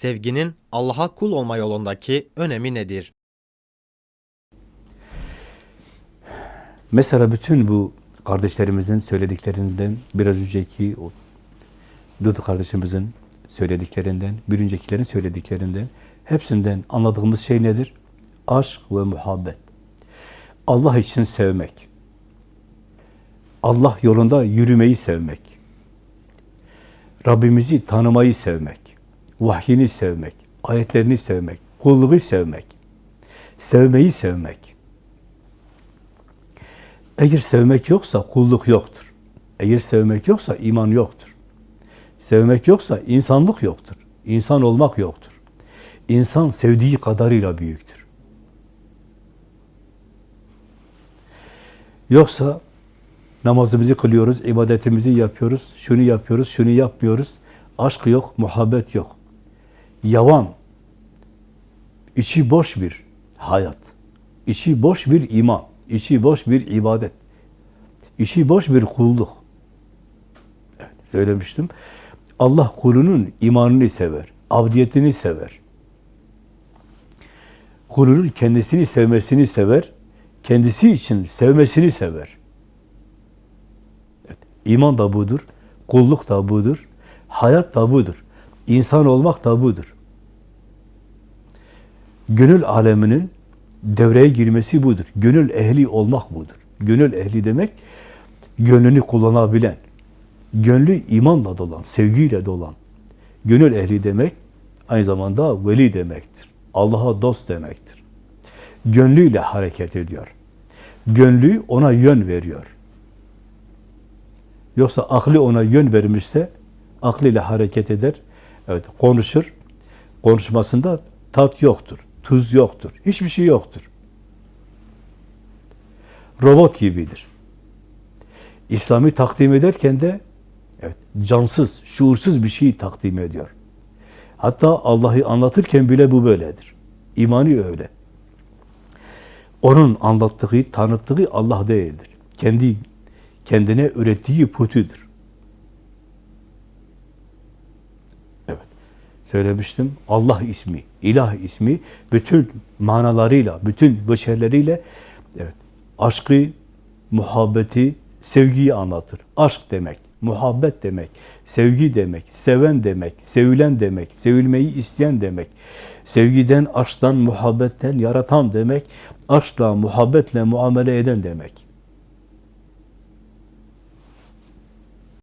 sevginin Allah'a kul olma yolundaki önemi nedir? Mesela bütün bu kardeşlerimizin söylediklerinden, biraz önceki o Dudu kardeşimizin söylediklerinden, bir öncekilerin söylediklerinden, hepsinden anladığımız şey nedir? Aşk ve muhabbet. Allah için sevmek. Allah yolunda yürümeyi sevmek. Rabbimizi tanımayı sevmek. Vahyini sevmek. Ayetlerini sevmek. Kulluğu sevmek. Sevmeyi sevmek. Eğer sevmek yoksa kulluk yoktur. Eğer sevmek yoksa iman yoktur. Sevmek yoksa insanlık yoktur. İnsan olmak yoktur. İnsan sevdiği kadarıyla büyüktür. Yoksa namazımızı kılıyoruz, ibadetimizi yapıyoruz, şunu yapıyoruz, şunu yapmıyoruz. Aşk yok, muhabbet yok. Yavan, içi boş bir hayat, içi boş bir iman, içi boş bir ibadet, içi boş bir kulluk. Evet, söylemiştim. Allah kulunun imanını sever, abdiyetini sever. Kulunun kendisini sevmesini sever, kendisi için sevmesini sever. Evet, iman da budur, kulluk da budur, hayat da budur, insan olmak da budur. Gönül aleminin devreye girmesi budur. Gönül ehli olmak budur. Gönül ehli demek, gönlünü kullanabilen, gönlü imanla dolan, sevgiyle dolan. Gönül ehli demek, aynı zamanda veli demektir. Allah'a dost demektir. Gönlüyle hareket ediyor. Gönlü ona yön veriyor. Yoksa aklı ona yön vermişse, aklıyla hareket eder, evet konuşur, konuşmasında tat yoktur, tuz yoktur, hiçbir şey yoktur. Robot gibidir. İslam'ı takdim ederken de evet, cansız, şuursuz bir şey takdim ediyor. Hatta Allah'ı anlatırken bile bu böyledir. İmanı öyle. Onun anlattığı, tanıttığı Allah değildir. Kendi kendine ürettiği putüdür. Evet. Söylemiştim. Allah ismi, ilah ismi bütün manalarıyla, bütün beşerleriyle evet, aşkı, muhabbeti, sevgiyi anlatır. Aşk demek, muhabbet demek, sevgi demek, seven demek, sevilen demek, sevilmeyi isteyen demek, sevgiden, aşktan, muhabbetten yaratan demek, aşkla, muhabbetle muamele eden demek.